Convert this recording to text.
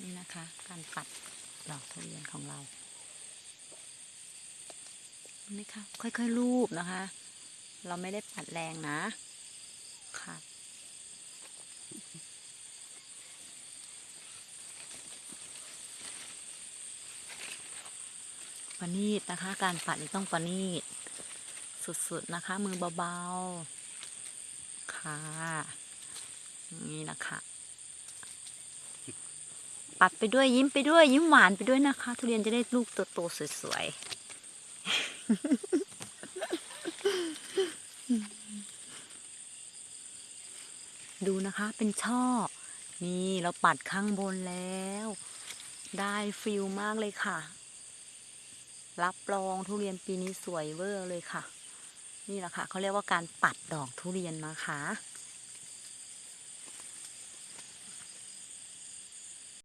นี่นะคะ การปัดดอกทุเรียนของเรานไหมคะค่อยๆรูปนะคะ เราไม่ได้ปัดแรงนะค่ะประณีตนะคะ การปัดนี่ต้องประณีตสุดๆนะคะ มือเบาๆ ค่ะ นี่นะคะ ปัดไปด้วยยิ้มไปด้วย ยิ้มหวานไปด้วยนะคะ ทุเรียนจะได้ลูกโตๆสวยๆ ดูนะคะ เป็นช่อ นี่เราปัดข้างบนแล้ว ได้ฟิลมากเลยค่ะ รับรองทุเรียนปีนี้สวยเวอร์เลยค่ะ นี่แหละค่ะเขาเรียกว่าการปัดดอกทุเรียนนะคะ